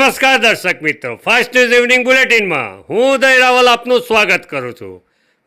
નમસ્કાર દર્શક મિત્રો. ફાસ્ટ ન્યૂઝ ઇવનિંગ બુલેટિનમાં હું ઉદય રાવલ આપનું સ્વાગત કરું છું.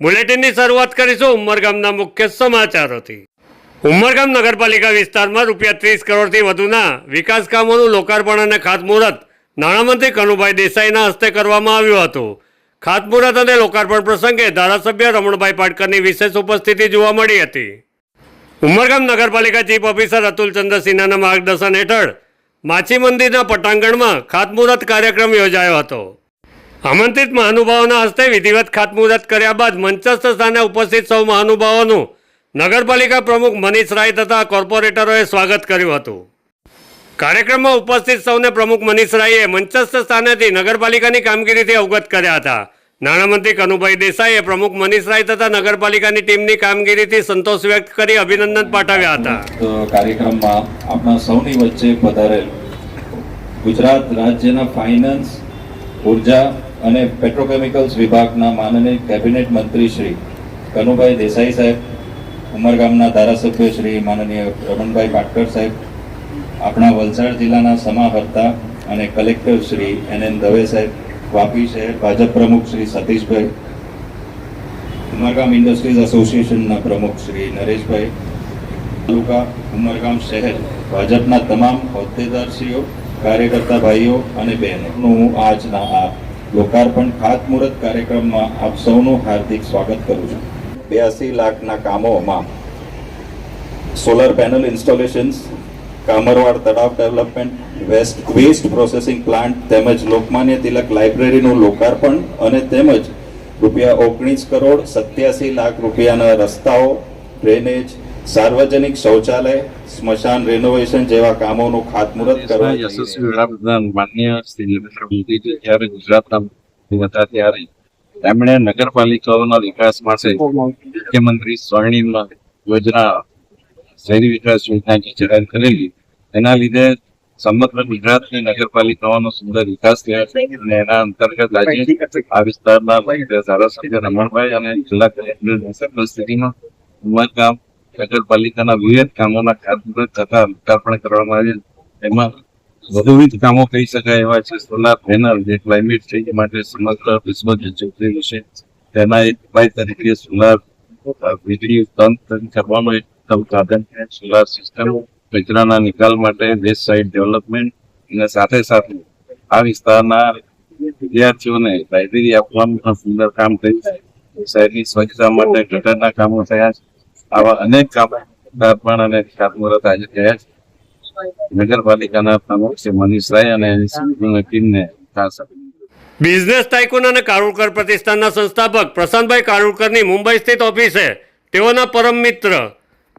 બુલેટિનની શરૂઆત કરીશું ઉમરગામના મુખ્ય સમાચારોથી. ઉમરગામ નગરપાલિકા વિસ્તારમાં રૂપિયા ત્રીસ કરોડથી વધુના વિકાસ કામોનું લોકાર્પણ અને ખાતમુહૂર્ત નાણામંત્રી કનુભાઈ દેસાઈના હસ્તે કરવામાં આવ્યું હતું. ખાતમુહૂર્ત અને લોકાર્પણ પ્રસંગે ધારાસભ્ય રમણભાઈ પાટકરની વિશેષ ઉપસ્થિતિ જોવા મળી હતી. ઉમરગામ નગરપાલિકા ચીફ ઓફિસર અતુલચંદ્ર સિન્હાના માર્ગદર્શન હેઠળ માછી મંદિરના પટાંગણમાં ખાતમુહૂર્ત કાર્યક્રમ યોજાયો હતો. આમંત્રિત મહાનુભાવોના હસ્તે વિધિવત ખાતમુહૂર્ત કર્યા બાદ મંચસ્થ સ્થાને ઉપસ્થિત સૌ મહાનુભાવોનું નગરપાલિકા પ્રમુખ મનીષ રાય તથા કોર્પોરેટરોએ સ્વાગત કર્યું હતું. કાર્યક્રમમાં ઉપસ્થિત સૌને પ્રમુખ મનીષ રાયે મંચસ્થ સ્થાનેથી નગરપાલિકાની કામગીરીથી અવગત કર્યા હતા. નાણામંત્રી કનુભાઈ દેસાઈએ પ્રમુખ મનીષ રાય તથા નગરપાલિકાની ટીમની કામગીરીથી સંતોષ વ્યક્ત કરી અભિનંદન પાઠવ્યા હતા. કાર્યક્રમમાં આપણા સૌની વચ્ચે પધારેલ ગુજરાત રાજ્યના ફાઇનાન્સ, ઊર્જા અને પેટ્રોકેમિકલ્સ વિભાગના માનનીય કેબિનેટ મંત્રી શ્રી કનુભાઈ દેસાઈ સાહેબ ઉમરગામના ધારાસભ્ય શ્રી માનનીય રમણભાઈ પાટકર સાહેબ, આપણા વલસાડ જિલ્લાના સમાહર્તા અને collector Shri N N Dave સાહેબ વાપી શહેર ભાજપ પ્રમુખ શ્રી સતીશભાઈ. ઉમરગામ ઇન્ડસ્ટ્રીઝ એસોસિએશનના પ્રમુખ શ્રી નરેશભાઈ. તાલુકા ઉમરગામ શહેર ભાજપના તમામ હોદ્દેદારશ્રીઓ, કાર્યકર્તા ભાઈઓ અને બહેનોનું આજના આ લોકાર્પણ ખાતમુહૂર્ત કાર્યક્રમમાં આપ સૌનું હાર્દિક સ્વાગત કરું છું. બ્યાસી લાખના કામોમાં સોલર પેનલ ઇન્સ્ટોલેશન્સ કામરવાડ તળાવ development waste waste processing plant તેમજ લોકમાન્ય તિલક લાઇબ્રેરીનું લોકાર્પણ અને તેમજ રૂપિયા ઓગણીસ કરોડ સત્યાસી લાખ રૂપિયાના રસ્તાઓ ડ્રેનેજ સાર્વજનિક શૌચાલય સ્મશાન રેનોવેશન જેવા કામોનું ખાતમુહૂર્ત કરવા યશસ્વી વડાપ્રધાન માન્ય શ્રી નરેન્દ્ર મોદીજી જ્યારે ગુજરાતના હતા ત્યારે તેમણે નગરપાલિકાઓના વિકાસ માટે મુખ્યમંત્રી સ્વર્ણિમ યોજના શહેરી વિકાસ યોજના જે જાહેર કરેલી. એના લીધે સમગ્ર ગુજરાતની નગરપાલિકાઓનો સુંદર વિકાસ થયો છે અને એના અંતર્ગત આજે આ વિસ્તારના ધારાસભ્ય રમણભાઈ અને જિલ્લા કલેક્ટર સ્થિતિમાં ઉમરગામ નગરપાલિકાના વિવિધ કામોના ખાતમુહૂર્ત તથા લોકાર્પણ કરવામાં આવેલ એમાં બહુવિધ કામો કહી શકાય એવા છે. સોલાર પેનલ જે ક્લાઇમેટ ચેન્જ માટે સમગ્ર વિશ્વ જરૂરી વિશે તેના એક ઉપાય તરીકે સોલાર વીજળી ઉત્પન્ન કરવાનો એક સાધન છે. સોલાર સિસ્ટમ કચરાના નિકાલ માટે દેશ સાઇડ ડેવલપમેન્ટ અને સાથે સાથે આ વિસ્તારના વિદ્યાર્થીઓને લાઇબ્રેરી આપવાનું પણ સુંદર કામ થયું છે. શહેરની સ્વચ્છતા માટે ગટરના કામો થયા છે. આવા અનેક કામો લોકાર્પણ અને ખાતમુહૂર્ત આજે થયા છે. નગરપાલિકાના પ્રમુખ શ્રી મનીષ રાય અને એની ટીમને ખાસ બિઝનેસ ટાઇકુન અને કારુલકર પ્રતિષ્ઠાનના સંસ્થાપક પ્રશાંતભાઈ કારુલકરની મુંબઈ સ્થિત ઓફિસે તેઓના પરમ મિત્ર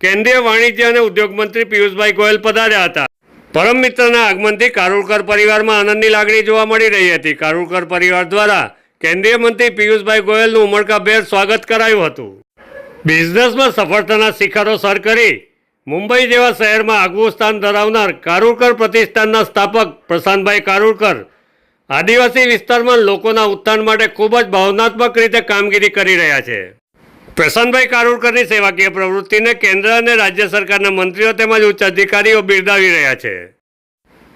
કેન્દ્રીય વાણિજ્ય અને ઉદ્યોગ મંત્રી પિયુષભાઈ ગોયલ પધાર્યા હતા. પરમ મિત્રના આગમનથી કારુલકર પરિવારમાં આનંદની લાગણી જોવા મળી રહી હતી. કારુલકર પરિવાર દ્વારા કેન્દ્રીય મંત્રી પિયુષભાઈ ગોયલનું ઉમળકાભેર સ્વાગત કરાયું હતું. બિઝનેસમાં સફળતાના શિખરો સર કરી મુંબઈ જેવા શહેરમાં આગવું સ્થાન ધરાવનાર કારુકર પ્રતિષ્ઠાનના સ્થાપક પ્રશાંતભાઈ કારુકર આદિવાસી વિસ્તારમાં લોકોના ઉત્થાન માટે ખૂબ જ ભાવનાત્મક રીતે કામગીરી કરી રહ્યા છે. પ્રશાંતભાઈ કારુડકરની સેવાકીય પ્રવૃત્તિને કેન્દ્ર અને રાજ્ય સરકારના મંત્રીઓ તેમજ ઉચ્ચ અધિકારીઓ બિરદાવી રહ્યા છે.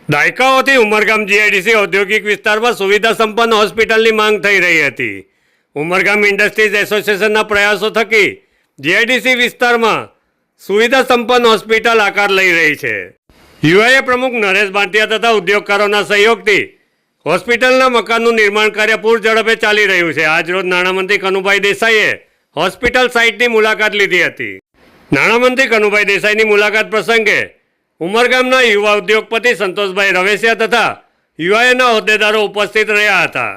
દાયકાઓથી ઉમરગામ જીઆઈડીસી ઔદ્યોગિક વિસ્તારમાં સુવિધા સંપન્ન હોસ્પિટલની માંગ થઈ રહી હતી. ઉમરગામ ઇન્ડસ્ટ્રીઝ એસોસિએશનના પ્રયાસો થકી જીઆઈડીસી વિસ્તારમાં સુવિધા સંપન્ન હોસ્પિટલ આકાર લઈ રહી છે. યુઆઈએ પ્રમુખ નરેશ ભાટિયા તથા ઉદ્યોગકારોના સહયોગથી હોસ્પિટલના મકાનનું નિર્માણ કાર્ય પૂર ઝડપે ચાલી રહ્યું છે. આજરોજ નાણામંત્રી કનુભાઈ દેસાઈએ હોસ્પિટલ સાઇટની મુલાકાત લીધી હતી નાણામંત્રી કનુભાઈ દેસાઈની મુલાકાત પ્રસંગે ઉમરગામના યુવા ઉદ્યોગપતિ સંતોષભાઈ રવેશિયા તથા યુઆઈના હોદ્દેદારો ઉપસ્થિત રહ્યા હતા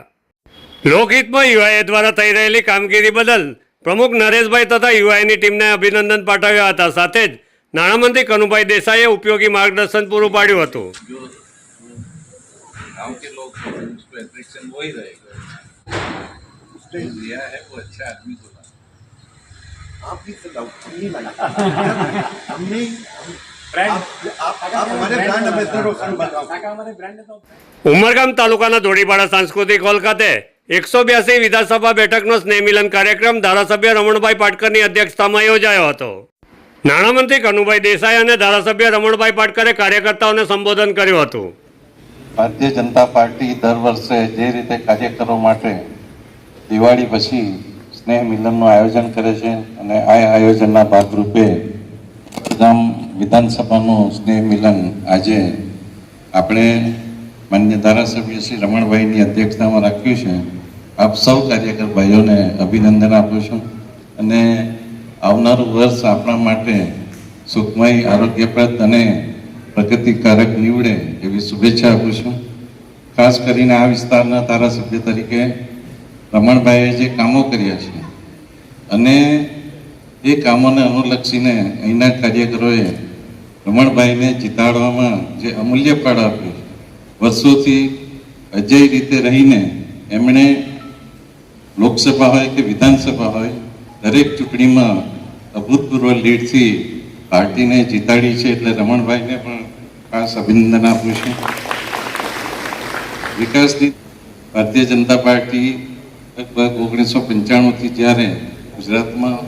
લોકહિતમાં યુઆઈએ દ્વારા થઈ રહેલી કામગીરી બદલ પ્રમુખ નરેશભાઈ તથા યુઆઈની ટીમને અભિનંદન પાઠવ્યા હતા સાથે જ નાણામંત્રી કનુભાઈ દેસાઈએ ઉપયોગી માર્ગદર્શન પૂરું પાડ્યું હતું गांव के लोग तो उसको अट्रैक्शन वो ही रहेगा उसको दिया है वो अच्छा आदमी बोला आप भी सलाह हमने लगा हमने ब्रांड आप आप हमारे ब्रांड एम्बेसडर हो सर बताओ ઉમરગામ તાલુકાના ધોળીપાડા સાંસ્કૃતિક હોલ ખાતે એકસો બ્યાસી વિધાનસભા બેઠકનો સ્નેહ મિલન કાર્યક્રમ ધારાસભ્ય રમણભાઈ પાટકરની અધ્યક્ષતામાં યોજાયો હતો નાણામંત્રી કનુભાઈ દેસાઈ અને ધારાસભ્ય રમણભાઈ પાટકરે કાર્યકર્તાઓને સંબોધન કર્યું હતું ભારતીય જનતા પાર્ટી દર વર્ષે જે રીતે કાર્યકરો માટે દિવાળી પછી સ્નેહ મિલનનું આયોજન કરે છે અને આ આયોજનના ભાગરૂપે ગામ વિધાનસભાનું સ્નેહ મિલન આજે આપણે માન્ય ધારાસભ્ય શ્રી રમણભાઈની અધ્યક્ષતામાં રાખ્યું છે. આપ સૌ કાર્યકર ભાઈઓને અભિનંદન આપું છું અને આવનારું વર્ષ આપણા માટે સુખમય, આરોગ્યપ્રદ અને પ્રગતિકારક નીવડે એવી શુભેચ્છા આપું છું. ખાસ કરીને આ વિસ્તારના ધારાસભ્ય તરીકે રમણભાઈએ જે કામો કર્યા છે અને એ કામોને અનુલક્ષીને અહીંના કાર્યકરોએ રમણભાઈને જીતાડવામાં જે અમૂલ્ય ફાળો આપ્યો વર્ષોથી અજય રીતે રહીને એમણે લોકસભા હોય કે વિધાનસભા હોય, દરેક ચૂંટણીમાં અભૂતપૂર્વ લીડથી પાર્ટીને જીતાડી છે એટલે રમણભાઈને પણ ખાસ અભિનંદન આપું છું. વિકાસની ભારતીય જનતા પાર્ટી લગભગ ઓગણીસો પંચાણુંથી જ્યારે ગુજરાતમાં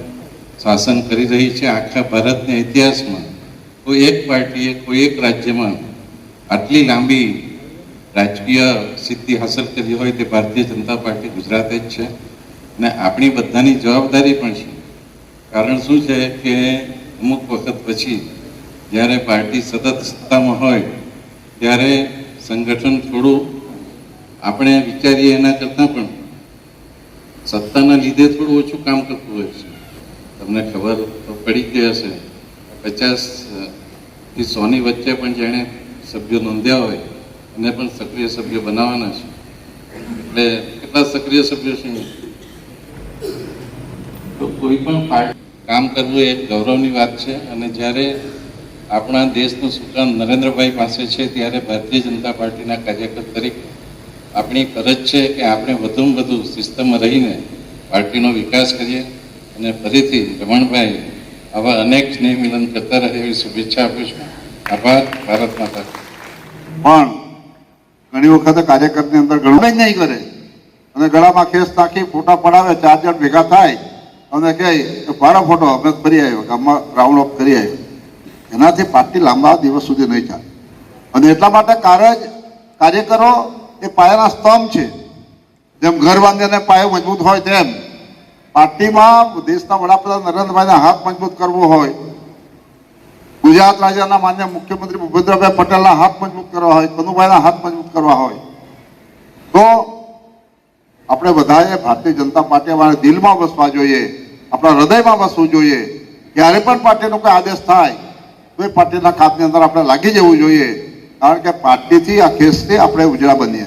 શાસન કરી રહી છે, આખા ભારતના ઇતિહાસમાં કોઈ એક પાર્ટીએ, કોઈ એક રાજ્યમાં આટલી લાંબી રાજકીય સિદ્ધિ હાંસલ કરી હોય તે ભારતીય જનતા પાર્ટી ગુજરાતે જ છે. અને આપણી બધાની જવાબદારી પણ છે. કારણ શું છે કે અમુક વખત પછી જ્યારે પાર્ટી સતત સત્તામાં હોય, ત્યારે સંગઠન થોડું આપણે વિચારીએ એના કરતાં પણ સત્તાના લીધે થોડું ઓછું કામ કરતું હોય છે. તમને ખબર તો પડી ગઈ હશે. પચાસથી સોની વચ્ચે પણ જેણે સભ્યો નોંધ્યા હોય, એને પણ સક્રિય સભ્ય બનાવવાના છે. એટલે કેટલા સક્રિય સભ્યો છે તો કોઈ પણ કામ કરવું એ ગૌરવની વાત છે. અને જ્યારે આપણા દેશનું સુકાન નરેન્દ્રભાઈ પાસે છે, ત્યારે ભારતીય જનતા પાર્ટીના કાર્યકર તરીકે આપણી ફરજ છે કે આપણે વધુમાં વધુ સિસ્ટમમાં રહીને પાર્ટીનો વિકાસ કરીએ અને ફરીથી રમણભાઈ આવા અનેક સ્નેહ મિલન કરતા રહે એવી શુભેચ્છા આપું છું. આભાર, ભારત માતા પણ ઘણી વખત કાર્યકરની અંદર ઘણું જ નહીં કરે. અને ગળામાં ખેસ નાખી ફોટા પડાવે, ચાર જણ ભેગા થાય અને કહે કે પાડો ફોટો, અમે ફરી આવ્યો, ગામમાં રાઉન્ડ અપ કરી આવ્યો. એનાથી પાર્ટી લાંબા દિવસ સુધી નહીં ચાલે. અને એટલા માટે કારણ કાર્યકરો એ પાયાના સ્તંભ છે. જેમ ઘર બાંધીને પાયો મજબૂત હોય તેમ પાર્ટીમાં દેશના વડાપ્રધાન નરેન્દ્રભાઈના હાથ મજબૂત કરવો હોય. ગુજરાત રાજ્યના માન્ય મુખ્યમંત્રી ભૂપેન્દ્રભાઈ પટેલના હાથ મજબૂત કરવા હોય, કનુભાઈના હાથ મજબૂત કરવા હોય. તો આપણે બધાએ ભારતીય જનતા પાર્ટી અમારા દિલમાં વસવા જોઈએ, આપણા હૃદયમાં વસવું જોઈએ. ક્યારે પણ પાર્ટીનો કોઈ આદેશ થાય, તો એ પાર્ટીના કામની અંદર આપણે લાગી જવું જોઈએ. કારણ કે પાર્ટીથી આ કેસથી આપણે ઉજળા બનીએ